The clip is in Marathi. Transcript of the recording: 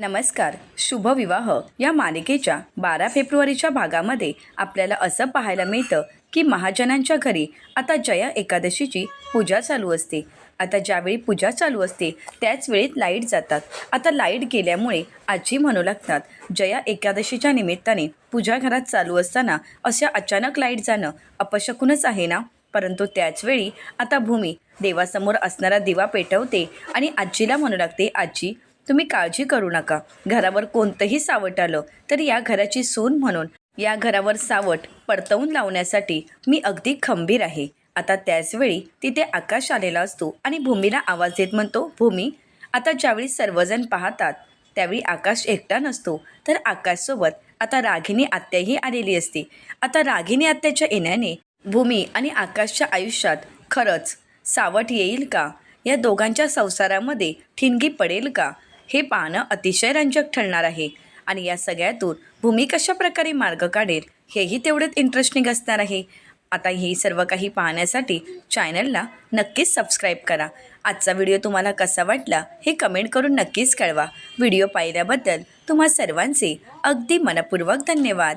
नमस्कार शुभविवाह. या मालिकेच्या बारा फेब्रुवारीच्या भागामध्ये आपल्याला असं पाहायला मिळतं की महाजनांच्या घरी आता जया एकादशीची पूजा चालू असते. आता ज्यावेळी पूजा चालू असते त्याच वेळेत लाइट जातात. आता लाइट गेल्यामुळे आजी म्हणू लागतात जया एकादशीच्या निमित्ताने पूजा घरात चालू असताना अशा अचानक लाइट जाणं अपशकूनच आहे ना? परंतु त्याचवेळी आता भूमी देवासमोर असणारा दिवा पेटवते आणि आजीला म्हणू लागते आजी तुम्ही काळजी करू नका. घरावर कोणतंही सावट आलं तर या घराची सून म्हणून या घरावर सावट परतवून लावण्यासाठी मी अगदी खंबीर आहे. आता त्याचवेळी तिथे आकाश आलेला असतो आणि भूमीला आवाज देत म्हणतो भूमी आता ज्यावेळी सर्वजण पाहतात त्यावेळी आकाश एकटा नसतो. तर आकाशसोबत आता रागिनी आत्याही आलेली असते. आता रागिनी आत्याच्या येण्याने भूमी आणि आकाशच्या आयुष्यात खरंच सावट येईल का? या दोघांच्या संसारामध्ये ठिणगी पडेल का? हे पाहणं अतिशय रंजक ठरणार आहे. आणि या सगळ्यातून भूमी कशा प्रकारे मार्ग काढेल हेही तेवढंच इंटरेस्टिंग असणार आहे. आता हे सर्व काही पाहण्यासाठी चॅनलला नक्कीच सबस्क्राईब करा. आजचा व्हिडिओ तुम्हाला कसा वाटला हे कमेंट करून नक्कीच कळवा. व्हिडिओ पाहिल्याबद्दल तुम्हा सर्वांचे अगदी मनपूर्वक धन्यवाद.